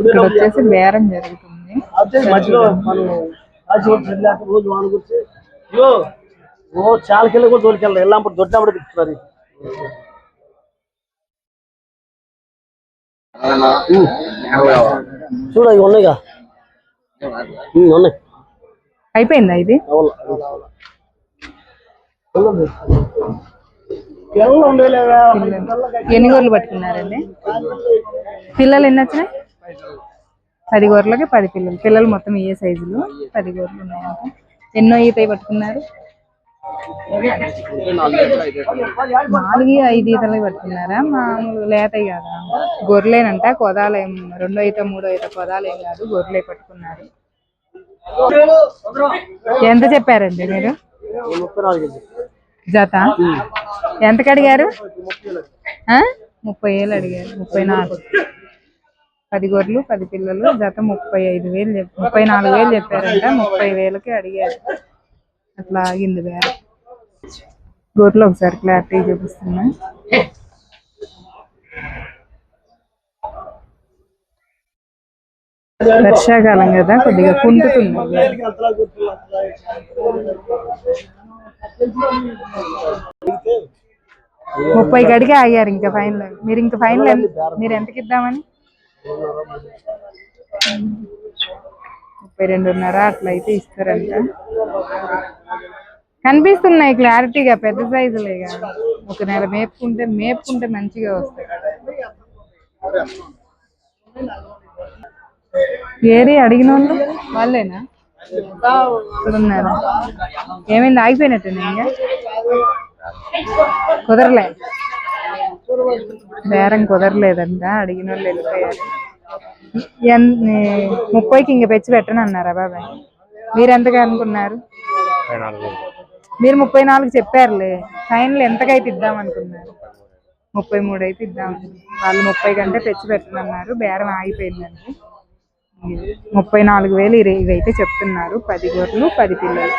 ఇక్కడ వచ్చేసి బేరం జరుగుతుంది. ఓ చాలా కిలో కూడా చూడ ఇవి ఉన్నాయిగా. ఉన్నాయి. అయిపోయిందా ఇది? ఎన్ని గొర్రెలు పట్టుకున్నారండి? పిల్లలు ఎన్ని వచ్చినాయి? పది గొర్రెలకి పది పిల్లలు. పిల్లలు మొత్తం ఏ సైజులు. పది గొర్రెలు ఉన్నాయంట. ఎన్నో ఈతవి పట్టుకున్నారు? నాలుగు ఐదు ఈతలు పట్టుకున్నారా? మామూలు లేతవి కదా? గొర్రెలేనంట కొదాలేం రెండో ఈత మూడో ఈత కొదాలేం కాదు గొర్రెలే పట్టుకున్నారు. ఎంత చెప్పారండి మీరు? జత? ఎంతకు అడిగారు ఆ? ముప్పై వేలు అడిగారు. ముప్పై నాలుగు. పది గొర్రెలు పది పిల్లలు జత ముప్పై ఐదు వేలు చెప్ ముప్పై నాలుగు వేలు చెప్పారంట. ముప్పై వేలకి అడిగారు. అట్లా ఆగింది వేరే గొర్రెలు ఒకసారి క్లారిటీ చూపిస్తున్నా. వర్షాకాలం కదా కొద్దిగా కుంటుతుంది. ముప్పై గడికి ఆగారు ఇంకా ఫైనల్. మీరు ఇంకా ఫైనల్ మీరు ఎంతకి ఇద్దామని? ముప్పై రెండున్నర అట్లయితే ఇస్తారంట. కనిపిస్తున్నాయి క్లారిటీగా పెద్ద సైజులేగా ఒక నెల మేపుకుంటే మేపుకుంటే మంచిగా వస్తాయి. ఏరి అడిగిన వాళ్ళు వాళ్ళేనా? ఇక్కడ ఉన్నారా? ఏమైంది? ఆగిపోయినట్టు ఇంకా? కుదరలే. బేరం కుదరలేదంట అడిగిన వాళ్ళు వెళ్ళిపోయారు ముప్పైకి ఇంక పెచ్చి పెట్టను అన్నారా బాబాయ్? మీరు ఎంతగా అనుకున్నారు? మీరు ముప్పై నాలుగు చెప్పారులే ఫైనల్ ఎంతకైతే ఇద్దాం అనుకున్నారు? ముప్పై మూడు అయితే ఇద్దాం. వాళ్ళు ముప్పై కంటే తెచ్చి పెట్టనన్నారు బేరం ఆగిపోయిందండి. ముప్పై నాలుగు వేలు ఇరవై ఇవైతే చెప్తున్నారు పది గొర్రెలు పది పిల్లలు.